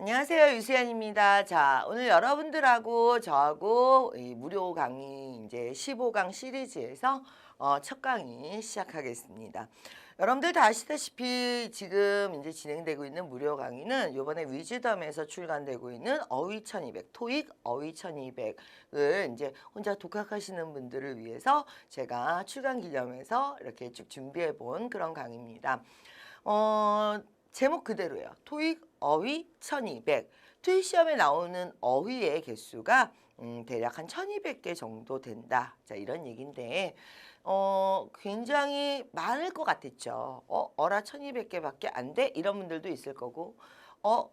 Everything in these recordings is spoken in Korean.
안녕하세요. 유수연입니다. 자, 오늘 여러분들하고 저하고 이 무료 강의 이제 15강 시리즈에서 어, 첫 강의 시작하겠습니다. 여러분들 다 아시다시피 지금 이제 진행되고 있는 무료 강의는 이번에 위즈덤에서 출간되고 있는 어휘 1200, 토익 어휘 1200을 이제 혼자 독학하시는 분들을 위해서 제가 출간 기념해서 이렇게 쭉 준비해 본 그런 강의입니다. 어, 제목 그대로예요. 토익 어휘 1200. 토익 시험에 나오는 어휘의 개수가 음, 대략 한 1200개 정도 된다. 자, 이런 얘기인데 어, 굉장히 많을 것 같았죠. 어, 어라 1200개밖에 안 돼? 이런 분들도 있을 거고. 어,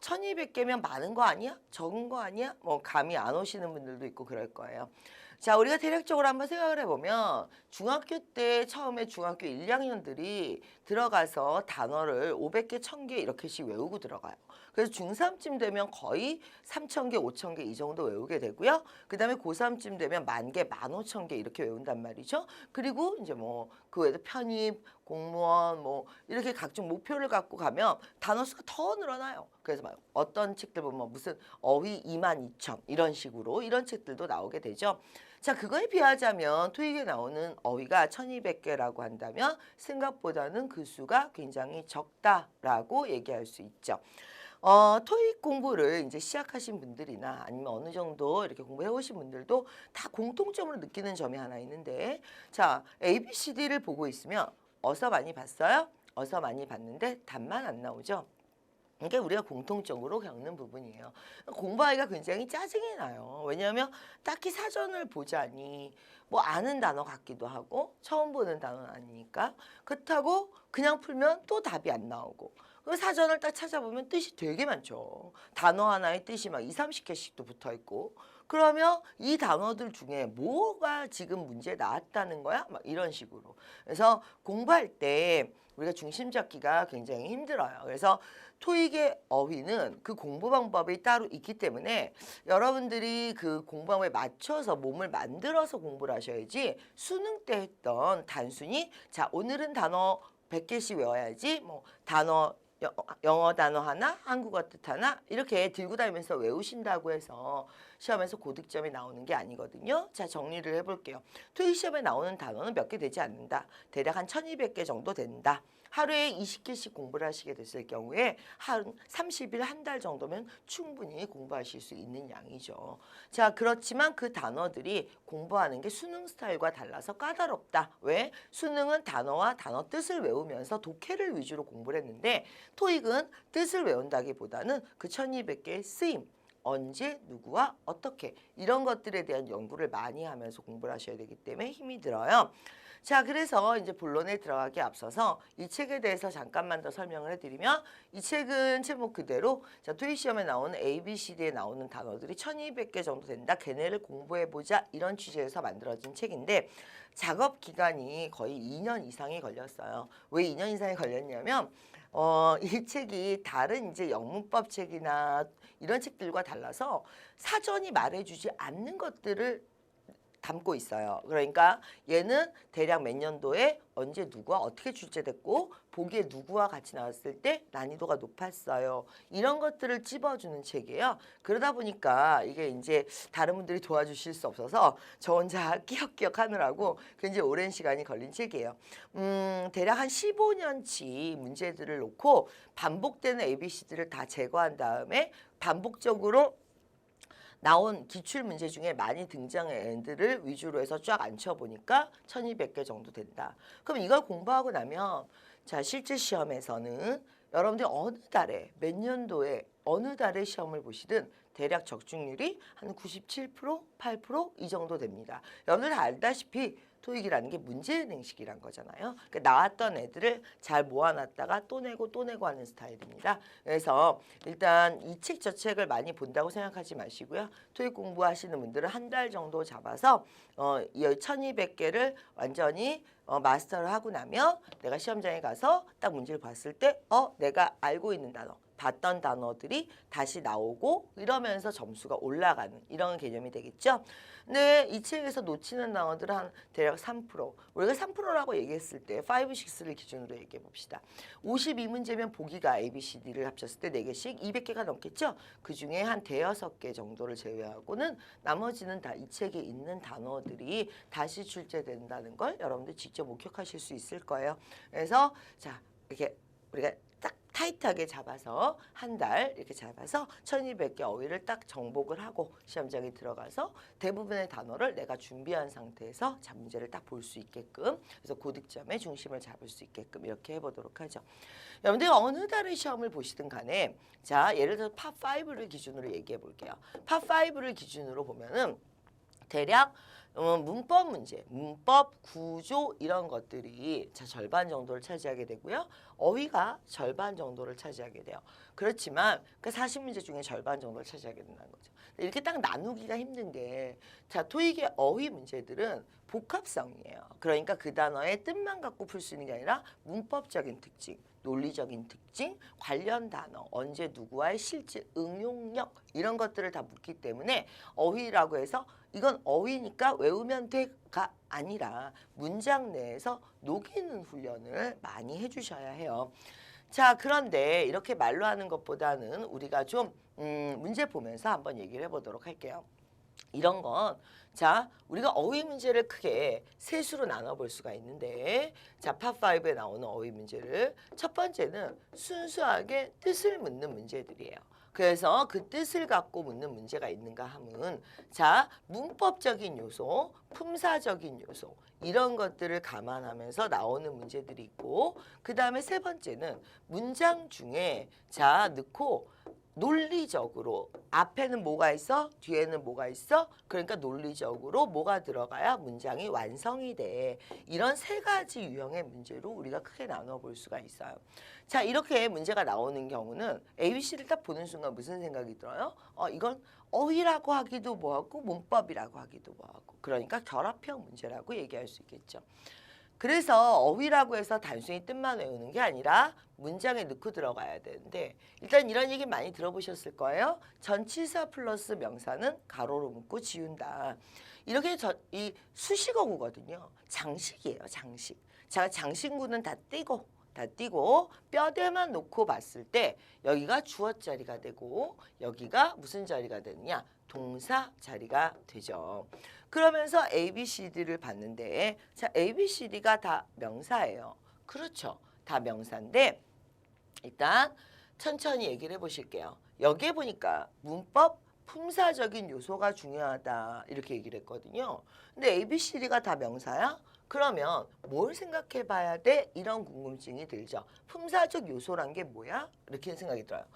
1200개면 많은 거 아니야? 적은 거 아니야? 뭐 감이 안 오시는 분들도 있고 그럴 거예요. 자, 우리가 대략적으로 한번 생각을 해보면 중학교 때 처음에 중학교 1, 2학년들이 들어가서 단어를 500개, 1000개 이렇게씩 외우고 들어가요. 그래서 중3쯤 되면 거의 3,000개, 5,000개 이 정도 외우게 되고요. 그 다음에 고3쯤 되면 만 개, 만 오천 개 이렇게 외운단 말이죠. 그리고 이제 뭐 그 외에도 편입, 공무원 뭐 이렇게 각종 목표를 갖고 가면 단어 수가 더 늘어나요. 그래서 막 어떤 책들 보면 무슨 어휘 2만 2천 이런 식으로 이런 책들도 나오게 되죠. 자, 그거에 비하자면 토익에 나오는 어휘가 1200개라고 한다면 생각보다는 그 수가 굉장히 적다라고 얘기할 수 있죠. 어, 토익 공부를 이제 시작하신 분들이나 아니면 어느 정도 이렇게 공부해 오신 분들도 다 공통점으로 느끼는 점이 하나 있는데 자, A, B, C, D를 보고 있으면 어서 많이 봤어요? 어서 많이 봤는데 답만 안 나오죠. 이게 우리가 공통적으로 겪는 부분이에요. 공부하기가 굉장히 짜증이 나요. 왜냐하면 딱히 사전을 보자니 뭐 아는 단어 같기도 하고 처음 보는 단어는 아니니까 그렇다고 그냥 풀면 또 답이 안 나오고 그 사전을 딱 찾아보면 뜻이 되게 많죠. 단어 하나의 뜻이 막 2, 30개씩도 붙어 있고 그러면 이 단어들 중에 뭐가 지금 문제 나왔다는 거야? 막 이런 식으로. 그래서 공부할 때 우리가 중심 잡기가 굉장히 힘들어요. 그래서 토익의 어휘는 그 공부 방법이 따로 있기 때문에 여러분들이 그 공부 방법에 맞춰서 몸을 만들어서 공부를 하셔야지 수능 때 했던 단순히 자 오늘은 단어 100개씩 외워야지 뭐 단어 여- 영어 단어 하나, 한국어 뜻 하나 이렇게 들고 다니면서 외우신다고 해서 시험에서 고득점이 나오는 게 아니거든요. 자, 정리를 해볼게요. 토익 시험에 나오는 단어는 몇 개 되지 않는다. 대략 한 1200개 정도 된다. 하루에 20개씩 공부를 하시게 됐을 경우에 한 30일 한 달 정도면 충분히 공부하실 수 있는 양이죠. 자, 그렇지만 그 단어들이 공부하는 게 수능 스타일과 달라서 까다롭다. 왜? 수능은 단어와 단어 뜻을 외우면서 독해를 위주로 공부를 했는데 토익은 뜻을 외운다기보다는 그 1200개의 쓰임 언제 누구와 어떻게 이런 것들에 대한 연구를 많이 하면서 공부를 하셔야 되기 때문에 힘이 들어요. 자, 그래서 이제 본론에 들어가기 앞서서 이 책에 대해서 잠깐만 더 설명을 해드리면 이 책은 제목 그대로 자, 토익 시험에 나오는 A, B, C, D에 나오는 단어들이 1200개 정도 된다. 걔네를 공부해보자. 이런 취지에서 만들어진 책인데 작업 기간이 거의 2년 이상이 걸렸어요. 왜 2년 이상이 걸렸냐면 어, 이 책이 다른 이제 영문법 책이나 이런 책들과 달라서 사전이 말해주지 않는 것들을 담고 있어요. 그러니까 얘는 대략 몇 년도에 언제 누구와 어떻게 출제됐고 보기에 누구와 같이 나왔을 때 난이도가 높았어요. 이런 것들을 찝어주는 책이에요. 그러다 보니까 이게 이제 다른 분들이 도와주실 수 없어서 저 혼자 끼역끼역 하느라고 굉장히 오랜 시간이 걸린 책이에요. 음, 대략 한 15년치 문제들을 놓고 반복되는 ABC들을 다 제거한 다음에 반복적으로 나온 기출 문제 중에 많이 등장한 애들을 위주로 해서 쫙 앉혀보니까 1200개 정도 된다. 그럼 이걸 공부하고 나면 자 실제 시험에서는 여러분들이 어느 달에 몇 년도에 어느 달에 시험을 보시든 대략 적중률이 한 97%, 8%이 정도 됩니다. 여러분들 다 알다시피 토익이라는 게 문제은행식이란 거잖아요. 그러니까 나왔던 애들을 잘 모아놨다가 또 내고 또 내고 하는 스타일입니다. 그래서 일단 이 책 저 책을 많이 본다고 생각하지 마시고요. 토익 공부하시는 분들은 한 달 정도 잡아서 어, 이 1200개를 완전히 어, 마스터를 하고 나면 내가 시험장에 가서 딱 문제를 봤을 때 어, 내가 알고 있는 단어 봤던 단어들이 다시 나오고 이러면서 점수가 올라가는 이런 개념이 되겠죠. 근데 이 책에서 놓치는 단어들은 한 대략 3%. 우리가 3%라고 얘기했을 때 5, 6를 기준으로 얘기해 봅시다. 52문제면 보기가 A, B, C, D를 합쳤을 때 4개씩 200개가 넘겠죠. 그중에 한 대여섯 개 정도를 제외하고는 나머지는 다 이 책에 있는 단어들이 다시 출제된다는 걸 여러분들 직접 목격하실 수 있을 거예요. 그래서 자, 이렇게 우리가 딱 타이트하게 잡아서 한 달 이렇게 잡아서 1200개 어휘를 딱 정복을 하고 시험장에 들어가서 대부분의 단어를 내가 준비한 상태에서 자 문제를 딱 볼 수 있게끔 그래서 고득점의 중심을 잡을 수 있게끔 이렇게 해보도록 하죠. 여러분들 어느 달의 시험을 보시든 간에 자 예를 들어서 팝5를 기준으로 얘기해 볼게요. 팝5를 기준으로 보면은 대략 어, 문법 문제, 문법 구조 이런 것들이 자 절반 정도를 차지하게 되고요. 어휘가 절반 정도를 차지하게 돼요. 그렇지만 그 40문제 중에 절반 정도를 차지하게 된다는 거죠. 이렇게 딱 나누기가 힘든 게 자, 토익의 어휘 문제들은 복합성이에요. 그러니까 그 단어의 뜻만 갖고 풀 수 있는 게 아니라 문법적인 특징, 논리적인 특징, 관련 단어, 언제 누구와의 실제 응용력 이런 것들을 다 묻기 때문에 어휘라고 해서 이건 어휘니까 외우면 돼가 아니라 문장 내에서 녹이는 훈련을 많이 해주셔야 해요. 자, 그런데 이렇게 말로 하는 것보다는 우리가 좀 음, 문제 보면서 한번 얘기를 해보도록 할게요. 이런 건 자, 우리가 어휘 문제를 크게 세 수로 나눠 볼 수가 있는데 자, 팝5에 나오는 어휘 문제를 첫 번째는 순수하게 뜻을 묻는 문제들이에요. 그래서 그 뜻을 갖고 묻는 문제가 있는가 하면 자, 문법적인 요소, 품사적인 요소 이런 것들을 감안하면서 나오는 문제들이 있고 그 다음에 세 번째는 문장 중에 자, 넣고 논리적으로 앞에는 뭐가 있어? 뒤에는 뭐가 있어? 그러니까 논리적으로 뭐가 들어가야 문장이 완성이 돼. 이런 세 가지 유형의 문제로 우리가 크게 나눠 볼 수가 있어요. 자, 이렇게 문제가 나오는 경우는 ABC를 딱 보는 순간 무슨 생각이 들어요? 어, 이건 어휘라고 하기도 뭐하고 문법이라고 하기도 뭐하고. 그러니까 결합형 문제라고 얘기할 수 있겠죠. 그래서 어휘라고 해서 단순히 뜻만 외우는 게 아니라 문장에 넣고 들어가야 되는데 일단 이런 얘기 많이 들어보셨을 거예요. 전치사 플러스 명사는 가로로 묶고 지운다. 이렇게 저, 이 수식어구거든요. 장식이에요. 장식. 자, 장식구는 다 띄고 다 띄고 뼈대만 놓고 봤을 때 여기가 주어 자리가 되고 여기가 무슨 자리가 되느냐? 동사 자리가 되죠. 그러면서 A, B, C, D를 봤는데 자 A, B, C, D가 다 명사예요. 그렇죠. 다 명사인데 일단 천천히 얘기를 해보실게요. 여기에 보니까 문법 품사적인 요소가 중요하다 이렇게 얘기를 했거든요. 근데 A, B, C, D가 다 명사야? 그러면 뭘 생각해 봐야 돼? 이런 궁금증이 들죠. 품사적 요소란 게 뭐야? 이렇게 생각이 들어요.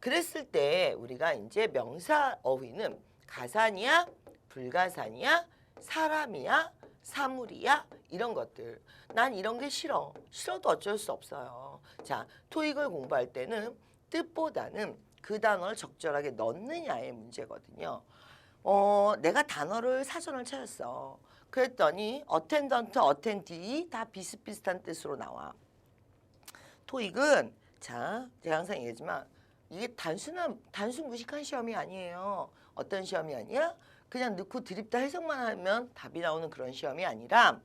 그랬을 때 우리가 이제 명사 어휘는 가산이야, 불가산이야, 사람이야, 사물이야 이런 것들. 난 이런 게 싫어. 싫어도 어쩔 수 없어요. 자, 토익을 공부할 때는 뜻보다는 그 단어를 적절하게 넣느냐의 문제거든요. 어, 내가 단어를 사전을 찾았어. 그랬더니 어텐던트, 어텐디 다 비슷비슷한 뜻으로 나와. 토익은 자, 제가 항상 얘기하지만 이게 단순한 단순 무식한 시험이 아니에요. 어떤 시험이 아니야? 그냥 넣고 드립다 해석만 하면 답이 나오는 그런 시험이 아니라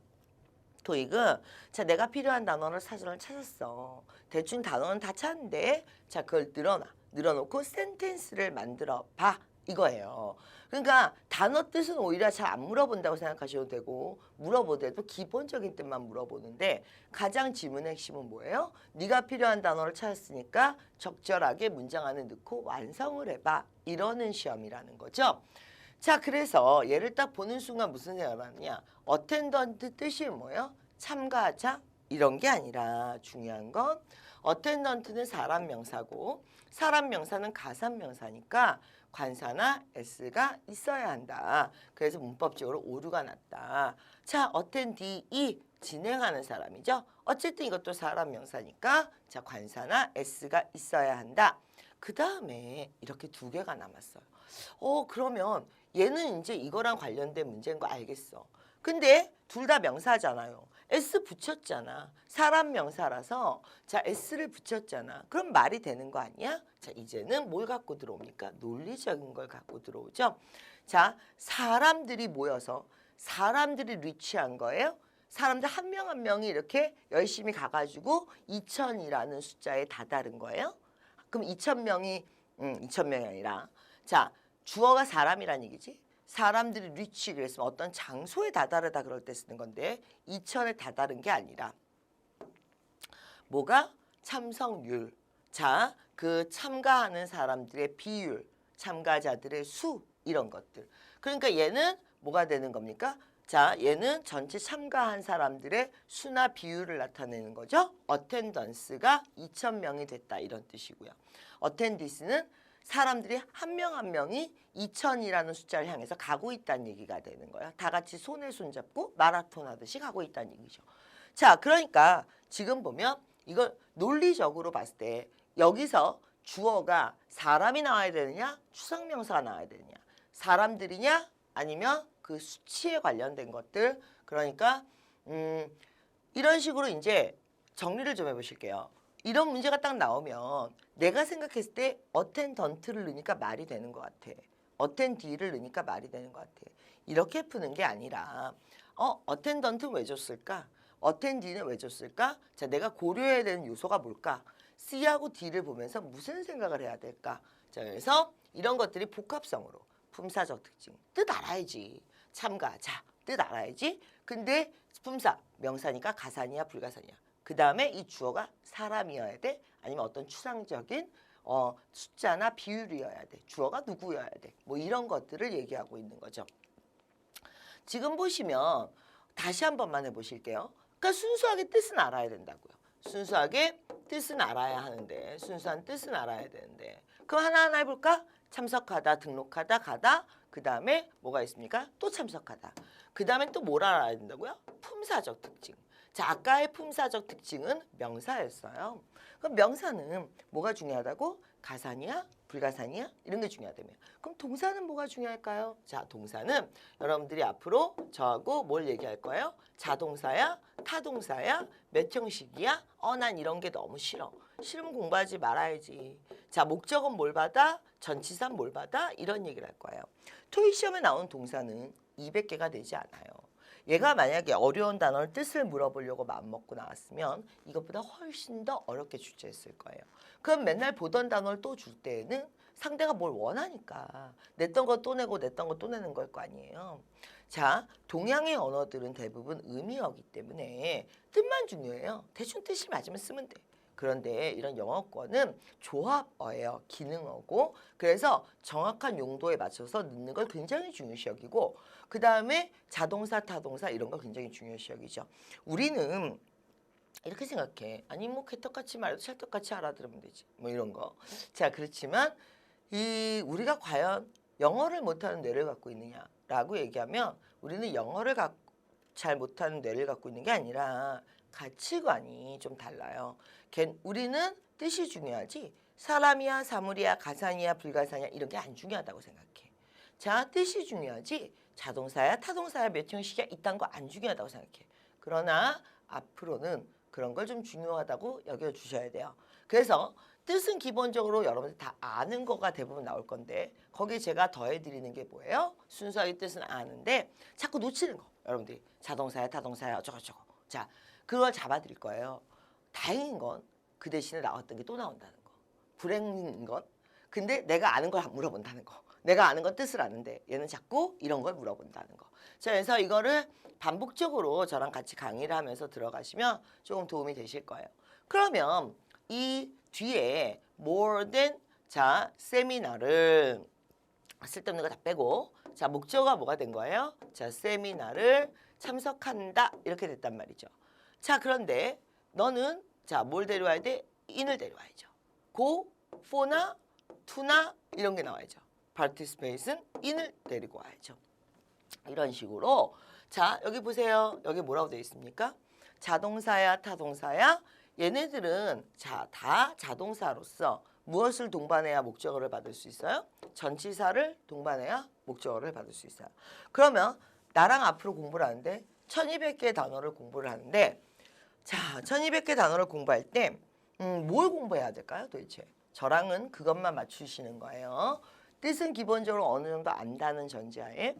토익은 자 내가 필요한 단어를 사전을 찾았어. 대충 단어는 다 찾는데 자 그걸 늘어놔. 늘어놓고 센텐스를 만들어 봐. 이거예요. 그러니까 단어 뜻은 오히려 잘 안 물어본다고 생각하셔도 되고 물어보더라도 기본적인 뜻만 물어보는데 가장 질문의 핵심은 뭐예요? 네가 필요한 단어를 찾았으니까 적절하게 문장 안에 넣고 완성을 해봐. 이러는 시험이라는 거죠. 자, 그래서 얘를 딱 보는 순간 무슨 생각을 하느냐? 어텐던트 뜻이 뭐예요? 참가자? 이런 게 아니라 중요한 건 어텐던트는 사람 명사고 사람 명사는 가산 명사니까 관사나 s가 있어야 한다. 그래서 문법적으로 오류가 났다. 자, 어텐디이 진행하는 사람이죠. 어쨌든 이것도 사람 명사니까 자, 관사나 s가 있어야 한다. 그 다음에 이렇게 두 개가 남았어요. 어, 그러면 얘는 이제 이거랑 관련된 문제인 거 알겠어. 근데 둘 다 명사잖아요. s 붙였잖아. 사람 명사라서 자 s를 붙였잖아. 그럼 말이 되는 거 아니야? 자 이제는 뭘 갖고 들어옵니까? 논리적인 걸 갖고 들어오죠. 자 사람들이 모여서 사람들이 리치한 거예요. 사람들 한 명 한 명이 이렇게 열심히 가가지고 2천이라는 숫자에 다다른 거예요. 그럼 2천 명이 음 2천 명이 아니라 자 주어가 사람이란 얘기지. 사람들이 리치 그랬으면 어떤 장소에 다다르다 그럴 때 쓰는 건데 2천에 다다른 게 아니라 뭐가 참석률. 자, 그 참가하는 사람들의 비율, 참가자들의 수 이런 것들. 그러니까 얘는 뭐가 되는 겁니까? 자, 얘는 전체 참가한 사람들의 수나 비율을 나타내는 거죠. 어텐던스가 2,000명이 됐다 이런 뜻이고요. 어텐디스는 사람들이 한 명 한 명이 2,000이라는 숫자를 향해서 가고 있다는 얘기가 되는 거예요. 다 같이 손에 손잡고 마라톤 하듯이 가고 있다는 얘기죠. 자, 그러니까 지금 보면 이걸 논리적으로 봤을 때 여기서 주어가 사람이 나와야 되느냐, 추상명사가 나와야 되느냐, 사람들이냐, 아니면 그 수치에 관련된 것들. 그러니까 음, 이런 식으로 이제 정리를 좀 해보실게요. 이런 문제가 딱 나오면 내가 생각했을 때 어텐던트를 넣으니까 말이 되는 것 같아. 어텐디를 넣으니까 말이 되는 것 같아. 이렇게 푸는 게 아니라 어 어텐던트는 왜 줬을까? 어텐디는 왜 줬을까? 자 내가 고려해야 되는 요소가 뭘까? C하고 D를 보면서 무슨 생각을 해야 될까? 자 그래서 이런 것들이 복합성으로 품사적 특징 뜻 알아야지 참가 자 뜻 알아야지 근데 품사 명사니까 가산이야 불가산이야 그 다음에 이 주어가 사람이어야 돼 아니면 어떤 추상적인 어, 숫자나 비율이어야 돼 주어가 누구여야 돼 뭐 이런 것들을 얘기하고 있는 거죠 지금 보시면 다시 한 번만 해보실게요 그러니까 순수하게 뜻은 알아야 된다고요 순수하게 뜻은 알아야 하는데 순수한 뜻은 알아야 되는데 그럼 하나하나 해볼까? 참석하다, 등록하다, 가다. 그 다음에 뭐가 있습니까? 또 참석하다. 그 다음에 또 뭘 알아야 된다고요? 품사적 특징. 자, 아까의 품사적 특징은 명사였어요. 그럼 명사는 뭐가 중요하다고? 가산이야? 불가산이야? 이런 게 중요하다며. 그럼 동사는 뭐가 중요할까요? 자, 동사는 여러분들이 앞으로 저하고 뭘 얘기할 거예요? 자동사야? 타동사야? 몇 형식이야? 어, 난 이런 게 너무 싫어. 싫으면 공부하지 말아야지. 자, 목적은 뭘 받아? 전치사는 뭘 받아? 이런 얘기를 할 거예요. 토익 시험에 나오는 동사는 200개가 되지 않아요. 얘가 만약에 어려운 단어를 뜻을 물어보려고 마음먹고 나왔으면 이것보다 훨씬 더 어렵게 출제했을 거예요. 그럼 맨날 보던 단어를 또 줄 때에는 상대가 뭘 원하니까 냈던 거 또 내고 냈던 거 또 내는 걸 거 아니에요. 자, 동양의 언어들은 대부분 의미어기 때문에 뜻만 중요해요. 대충 뜻이 맞으면 쓰면 돼. 그런데 이런 영어권은 조합어예요. 기능어고. 그래서 정확한 용도에 맞춰서 넣는 걸 굉장히 중요시 여기고 그 다음에 자동사, 타동사 이런 거 굉장히 중요시 여기죠. 우리는 이렇게 생각해. 아니 뭐 개떡같이 말도 찰떡같이 알아들으면 되지. 뭐 이런 거. 자 그렇지만 이 우리가 과연 영어를 못하는 뇌를 갖고 있느냐라고 얘기하면 우리는 영어를 가, 잘 못하는 뇌를 갖고 있는 게 아니라 가치관이 좀 달라요. 걔- 우리는 뜻이 중요하지 사람이야 사물이야 가산이야 불가산이야 이런 게 안 중요하다고 생각해. 자 뜻이 중요하지 자동사야 타동사야 몇 형식이야 이딴 거 안 중요하다고 생각해. 그러나 앞으로는 그런 걸 좀 중요하다고 여겨주셔야 돼요. 그래서 뜻은 기본적으로 여러분들 다 아는 거가 대부분 나올 건데 거기에 제가 더해드리는 게 뭐예요? 순수하게 뜻은 아는데 자꾸 놓치는 거 여러분들이 자동사야 타동사야 어쩌고저쩌고 자 그걸 잡아드릴 거예요. 다행인 건 그 대신에 나왔던 게 또 나온다는 거. 불행인 건 근데 내가 아는 걸 물어본다는 거. 내가 아는 건 뜻을 아는데 얘는 자꾸 이런 걸 물어본다는 거. 자, 그래서 이거를 반복적으로 저랑 같이 강의를 하면서 들어가시면 조금 도움이 되실 거예요. 그러면 이 뒤에 more than 자 세미나를 쓸데없는 거 다 빼고 자 목적어가 뭐가 된 거예요? 자 세미나를 참석한다 이렇게 됐단 말이죠. 자 그런데 너는 자 뭘 데려와야 돼? in을 데려와야죠. go, for나 to나 이런 게 나와야죠. participate은 in을 데리고 와야죠. 이런 식으로 자 여기 보세요. 여기 뭐라고 되어 있습니까? 자동사야 타동사야 얘네들은 자 다 자동사로서 무엇을 동반해야 목적어를 받을 수 있어요? 전치사를 동반해야 목적어를 받을 수 있어요. 그러면 나랑 앞으로 공부를 하는데 1200개 단어를 공부를 하는데 자, 1200개 단어를 공부할 때 음, 뭘 공부해야 될까요, 도대체? 저랑은 그것만 맞추시는 거예요. 뜻은 기본적으로 어느 정도 안다는 전제하에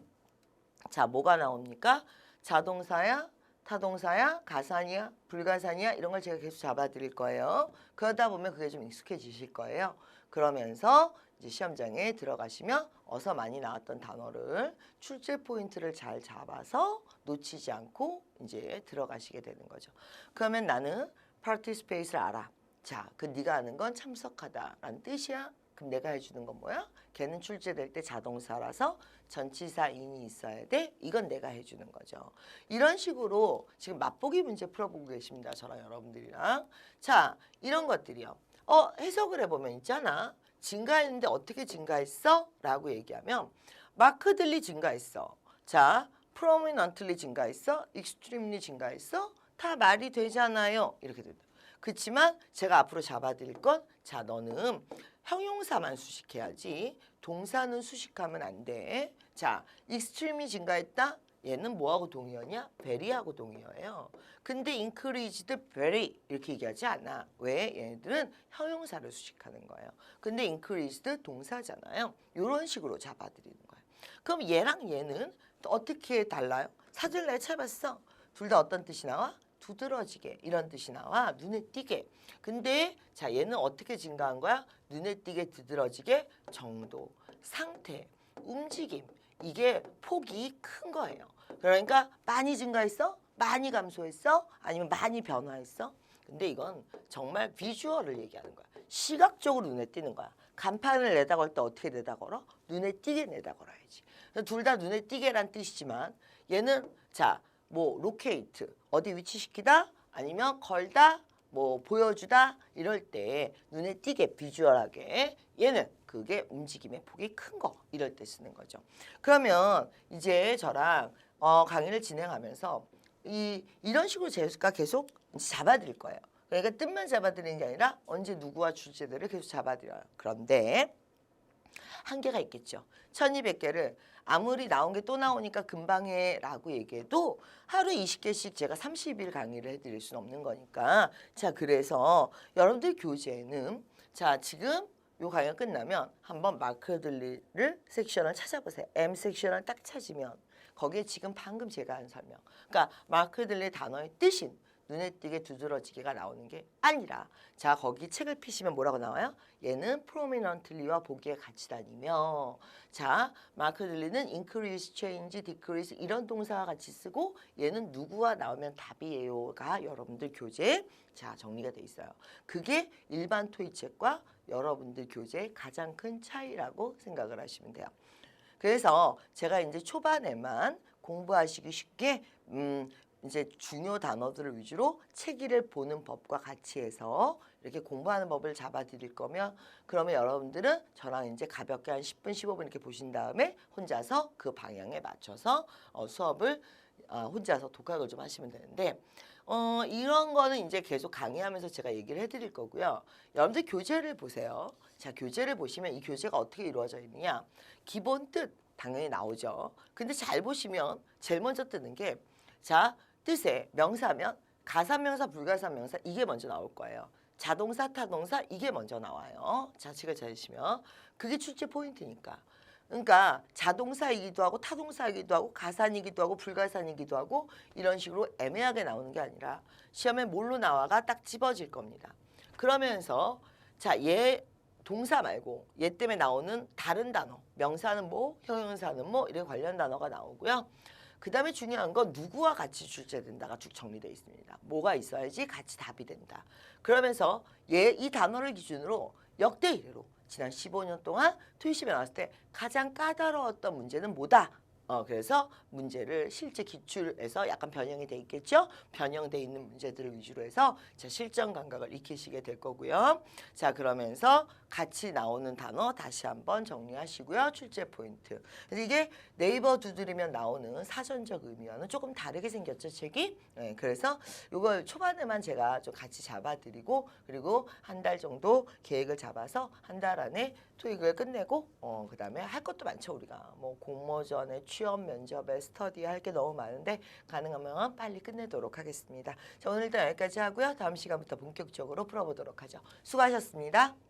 자, 뭐가 나옵니까? 자동사야, 타동사야, 가산이야, 불가산이야 이런 걸 제가 계속 잡아드릴 거예요. 그러다 보면 그게 좀 익숙해지실 거예요. 그러면서 이제 시험장에 들어가시면 어서 많이 나왔던 단어를 출제 포인트를 잘 잡아서 놓치지 않고 이제 들어가시게 되는 거죠. 그러면 나는 participat를 알아. 자, 그 네가 아는 건 참석하다라는 뜻이야. 그럼 내가 해주는 건 뭐야? 걔는 출제될 때 자동사라서 전치사인이 있어야 돼. 이건 내가 해주는 거죠. 이런 식으로 지금 맛보기 문제 풀어보고 계십니다. 저랑 여러분들이랑. 자, 이런 것들이요. 어, 해석을 해보면 있잖아. 증가했는데 어떻게 증가했어? 라고 얘기하면 마크들리 증가했어. 자, prominently 증가했어? extremely 증가했어? 다 말이 되잖아요. 이렇게 된다. 그렇지만 제가 앞으로 잡아드릴 건 자, 너는 형용사만 수식해야지 동사는 수식하면 안 돼. 자, extreme이 증가했다? 얘는 뭐하고 동의어냐? very하고 동의어예요. 근데 increased very 이렇게 얘기하지 않아. 왜? 얘네들은 형용사를 수식하는 거예요. 근데 increased 동사잖아요. 이런 식으로 잡아드리는 거예요. 그럼 얘랑 얘는 또 어떻게 달라요? 내가 찾아봤어. 둘 다 어떤 뜻이 나와? 두드러지게 이런 뜻이 나와 눈에 띄게 근데 자 얘는 어떻게 증가한 거야 눈에 띄게 두드러지게 정도 상태 움직임 이게 폭이 큰 거예요. 그러니까 많이 증가했어? 많이 감소했어? 아니면 많이 변화했어? 근데 이건 정말 비주얼을 얘기하는 거야. 시각적으로 눈에 띄는 거야. 간판을 내다 걸 때 어떻게 내다 걸어? 눈에 띄게 내다 걸어야지. 둘 다 눈에 띄게란 뜻이지만 얘는 자 뭐 로케이트 어디 위치시키다? 아니면 걸다 뭐 보여주다 이럴 때 눈에 띄게 비주얼하게 얘는 그게 움직임의 폭이 큰 거 이럴 때 쓰는 거죠. 그러면 이제 저랑 어, 강의를 진행하면서 이 이런 식으로 제가 계속 잡아드릴 거예요. 그러니까 뜻만 잡아드리는 게 아니라 언제 누구와 주제들을 계속 잡아드려요. 그런데 한계가 있겠죠. 1200개를 아무리 나온 게 또 나오니까 금방 해라고 얘기해도 하루에 20개씩 제가 30일 강의를 해드릴 수는 없는 거니까 자 그래서 여러분들 교재에는 자 지금 요 강의가 끝나면 한번 마크들리를 섹션을 찾아보세요. M 섹션을 딱 찾으면 거기에 지금 방금 제가 한 설명 그러니까 마크들리 단어의 뜻인 눈에 띄게 두드러지게가 나오는 게 아니라 자 거기 책을 피시면 뭐라고 나와요? 얘는 prominently와 보기에 같이 다니며 자 마크 들리는 increase, change, decrease 이런 동사와 같이 쓰고 얘는 누구와 나오면 답이에요가 여러분들 교재에 자 정리가 돼 있어요. 그게 일반 토익 책과 여러분들 교재의 가장 큰 차이라고 생각을 하시면 돼요. 그래서 제가 이제 초반에만 공부하시기 쉽게 음 이제 중요 단어들을 위주로 체기를 보는 법과 같이 해서 이렇게 공부하는 법을 잡아 드릴 거면 그러면 여러분들은 저랑 이제 가볍게 한 10분 15분 이렇게 보신 다음에 혼자서 그 방향에 맞춰서 어, 수업을 어, 혼자서 독학을 좀 하시면 되는데 어, 이런 거는 이제 계속 강의하면서 제가 얘기를 해드릴 거고요. 여러분들 교재를 보세요. 자, 교재를 보시면 이 교재가 어떻게 이루어져 있느냐. 기본 뜻 당연히 나오죠. 근데 잘 보시면 제일 먼저 뜨는 게 자, 뜻에 명사면 가사명사, 불가사명사 이게 먼저 나올 거예요. 자동사, 타동사 이게 먼저 나와요. 자식을 찾으시면 그게 출제 포인트니까. 그러니까 자동사이기도 하고 타동사이기도 하고 가산이기도 하고 불가산이기도 하고 이런 식으로 애매하게 나오는 게 아니라 시험에 뭘로 나와가 딱 집어질 겁니다. 그러면서 자, 얘 동사 말고 얘 때문에 나오는 다른 단어 명사는 뭐 형용사는 뭐 이런 관련 단어가 나오고요. 그 다음에 중요한 건 누구와 같이 출제된다가 쭉 정리되어 있습니다. 뭐가 있어야지 같이 답이 된다. 그러면서 얘 이 단어를 기준으로 역대 이래로 지난 15년 동안 토익시험에 나왔을 때 가장 까다로웠던 문제는 뭐다? 어, 그래서 문제를 실제 기출에서 약간 변형이 돼 있겠죠? 변형돼 있는 문제들을 위주로 해서 자, 실전 감각을 익히시게 될 거고요. 자, 그러면서 같이 나오는 단어 다시 한번 정리하시고요. 출제 포인트. 그래서 이게 네이버 두드리면 나오는 사전적 의미와는 조금 다르게 생겼죠, 책이. 네, 그래서 이걸 초반에만 제가 좀 같이 잡아드리고 그리고 한 달 정도 계획을 잡아서 한 달 안에 토익을 끝내고 어 그다음에 할 것도 많죠 우리가 뭐 공모전에 취업 면접에 스터디 할 게 너무 많은데 가능하면 빨리 끝내도록 하겠습니다. 자 오늘도 여기까지 하고요. 다음 시간부터 본격적으로 풀어보도록 하죠. 수고하셨습니다.